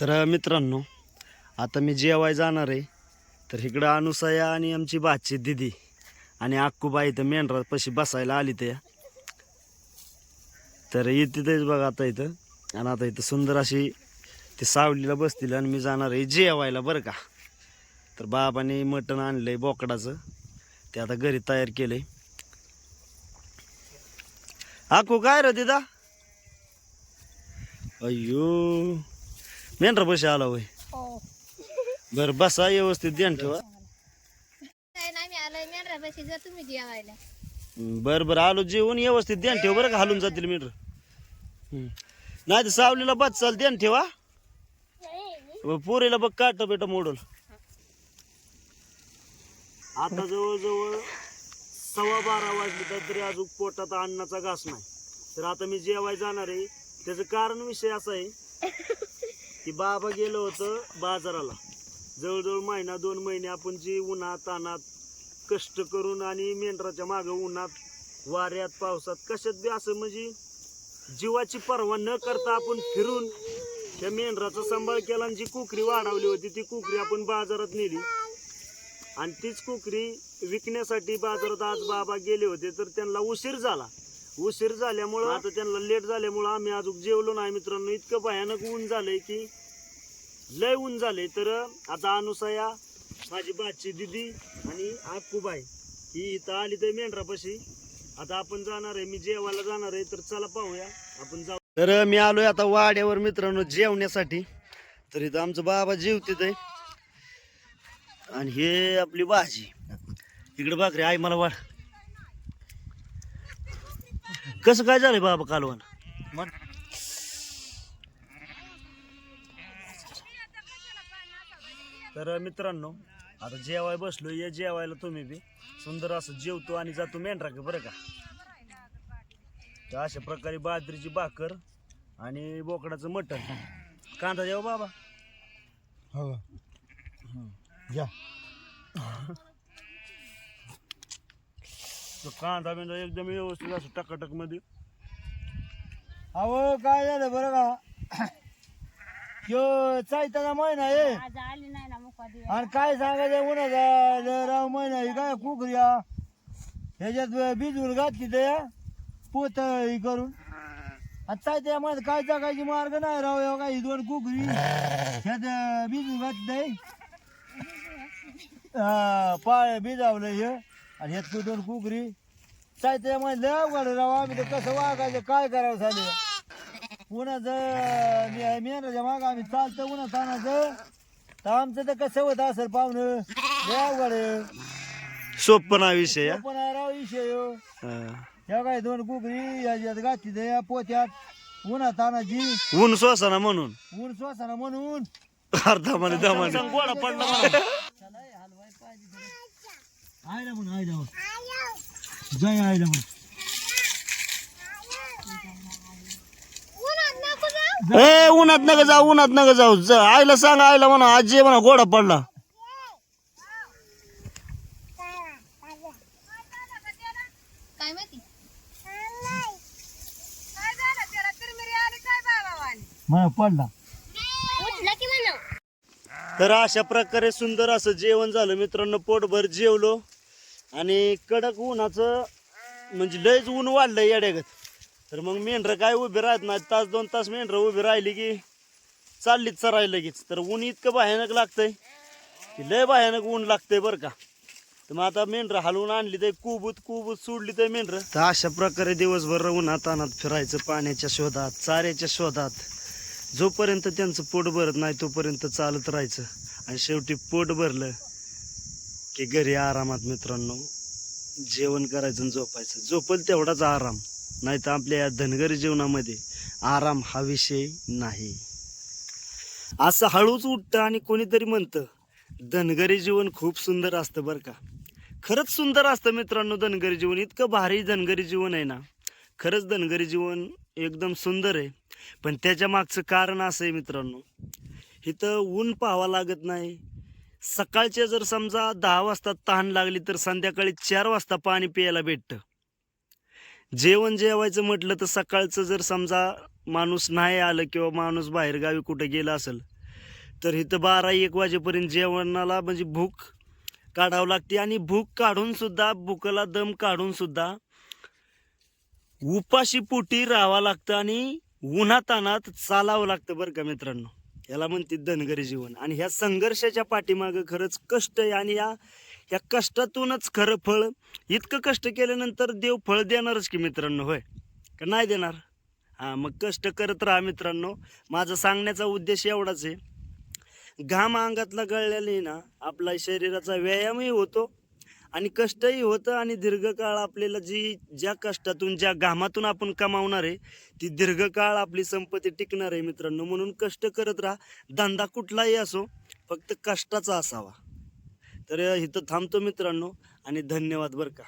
तर मित्रांनो आता मी जेवाय जाणार आहे. तर इकडं अनुसया आणि आमची बाची दिदी आणि अक्कूबाई इथं मेंढरापाशी बसायला आली त्या तर येते बघा आता इथं. आणि आता इथं सुंदर अशी ते सावलीला बसतील आणि मी जाणार आहे जेवायला बरं का. तर बाबाने मटण आणलंय बोकडाचं. ते आता घरी तयार केलंय. आकू काय रे दिदा? अय्यो. मेंढरा पैसे आला होय. हो. बरं बसा व्यवस्थित ध्यान ठेवा. काय नाही मी आलोय मेंढरा पैसे जर तुम्ही जेवायला. बरं बरं आलो जेवून व्यवस्थित ध्यान ठेव बरं का हालून जातील मेंढर. नाही तर सावलीला बस चाल ध्यान ठेवा. पोरीला बघ काट बेटा मोडल आता जवळजवळ सव्वा बारा वाजले तर तरी अजून पोटात अन्नाचा घास नाही. तर आता मी जेवाय जाणार आहे. त्याचं कारण विषय असा आहे की बाबा गेलो होतं बाजाराला. जवळजवळ महिना दोन महिने आपण जी उन्हात तानात कष्ट करून आणि मेंढराच्या मागं उन्हात वाऱ्यात पावसात कशात बी असं म्हणजे जीवाची पर्वा न करता आपण फिरून त्या मेंढराचा सांभाळ केला आणि जी कुकरी वाढवली होती ती कुकरी आपण बाजारात नेली. आणि तीच कुकरी विकण्यासाठी बाजारात आज बाबा गेले होते तर त्यांना उशीर झाला. उशीर झाल्यामुळं आता त्यांना लेट झाल्यामुळं आम्ही अजून जेवलो नाही मित्रांनो. इतकं भयानक ऊन झालंय की लय ऊन झाले तर आता अनुसया माझी बाची दिदी आणि आक्कूबाई ही इथं आली तर मेंढरापाशी. आता आपण जाणार आहे मी जेवायला जाणार आहे तर चला पाहूया. आपण जाऊ. तर मी आलोय आता वाड्यावर मित्रांनो जेवण्यासाठी. तर इथं आमचं बाबा जेवते आहे आणि हे आपली भाजी. इकडे भाकरी आई मला वाढ. कसं काय झालंय बाबा कालवण? म्हण. तर मित्रांनो आता जेवाय बसलो ये जेवायला तुम्ही बी. सुंदर असं जेवतो आणि जातो मेंढरा बरं का? तर अशा प्रकारे बाजरीची भाकर आणि बोकडाचं मटण. कांदा द्यावा बाबा. हो. घ्या तो कांदा बिंदा एकदम व्यवस्थित असं टकाटकमध्ये. अहो काय झालं बरं का? त्यो चैताचा महिना आहे. आज आली नाही ना मुका दिवस आणि काय सांगायचं उन्हाचा राव महिना आहे काय कुकऱ्या ह्याच्यात भिजवून घातली त्या पोत हे करून. आणि चायत्या मध्ये काय जगायची मार्ग नाही राव एवढा काही दोन कुकरी. ह्यात भिजवून घातली पाय भिजावलं हे. आणि ह्यात कुकरी चायत्या मध्ये लय अवघड राव आम्ही तर कसं वागायचं काय करावं झालं उन्हाचं मेहनतीच्या माग आम्ही चालतो उन्हा तानाचं तर आमचं तर कसं होत असेल पाहुणं लय अवघड. सोपना विषय हा. पण राव विषय. हा. ह्या काय दोन कुकरी याच्यात तर या पोत्यात उन्हा तानाची ऊन सोसाना म्हणून ऊन श्वासाना म्हणून अर्धा म्हणे दमाने गोडा पडला म्हणा. आयला म्हणून आयला म्हणून जय आयला म्हणून उन्हात नको जाऊ ए उन्हात नका जाऊ उन्हात नका जाऊ. जा, आईला सांग आईला म्हणा आजी म्हणा गोडा पडला. काय माहिती? मला पडला. उठला की म्हणा. तर अशा प्रकारे सुंदर असं जेवण झालं. मित्रांनो पोटभर जेवलो. आणि कडक उन्हाचं म्हणजे लयच ऊन वाढलं येड्यागत. तर मग मेंढरं काय उभी राहत नाही तास दोन तास मेंढरं उभी राहिली की चाललीच चरायला लगेच. तर ऊन इतकं भयानक लागतंय की लय भयानक ऊन लागतंय बरं का. तर मग आता मेंढरं हलवून आणली तर कुबूत कुबूत सोडली तर मेंढरं. तर अशा प्रकारे दिवसभर उन्हात अनात फिरायचं पाण्याच्या शोधात चाऱ्याच्या शोधात. जोपर्यंत त्यांचं पोट भरत नाही तोपर्यंत चालत राहायचं. आणि शेवटी पोट भरलं की घरी आरामात मित्रांनो. जेवण करायचं आणि झोपायचं. झोपल तेवढाच आराम. नाही तर आपल्या या धनगरी जीवनामध्ये आराम हा विषय नाही. असं हळूच उठतं आणि कोणीतरी म्हणतं धनगरी जीवन खूप सुंदर असतं बरं का. खरंच सुंदर असतं मित्रांनो धनगरी जीवन. इतकं भारी धनगरी जीवन आहे ना. खरंच धनगरी जीवन एकदम सुंदर आहे. पण त्याच्या मागचं कारण असं आहे मित्रांनो. इथं ऊन पाहावं लागत नाही. सकाळचे जर समजा दहा वाजता तहान लागली तर संध्याकाळी चार वाजता पाणी प्यायला भेटतं. जेवण जेवायचं म्हटलं तर सकाळचं जर समजा माणूस नाही आलं किंवा माणूस बाहेरगावी कुठं गेला असेल तर इथं बारा एक वाजेपर्यंत जेवणाला म्हणजे भूक काढावं लागते आणि भूक काढूनसुद्धा भूकला दम काढूनसुद्धा उपाशी पोटी राहावं लागतं आणि उन्हातानात चालावं लागतं बरं का मित्रांनो. याला म्हणते धनगरी जीवन. आणि ह्या संघर्षाच्या पाठीमागं खरंच कष्ट आहे आणि या या कष्टातूनच खरं फळ इतकं कष्ट केल्यानंतर देव फळ देणारच की मित्रांनो होय? का नाही देणार? हां मग कष्ट करत राहा मित्रांनो. माझा सांगण्याचा उद्देश एवढाच आहे. घाम अंगातला गळलेला ना आपला शरीराचा व्यायामही होतो. आणि कष्टही होतं आणि दीर्घकाळ आपल्याला जी ज्या कष्टातून ज्या घामातून आपण कमावणार आहे ती दीर्घकाळ आपली संपत्ती टिकणार आहे मित्रांनो. म्हणून कष्ट करत राहा. धंदा कुठलाही असो फक्त कष्टाचा असावा. तर इथं थांबतो मित्रांनो आणि धन्यवाद बरं का.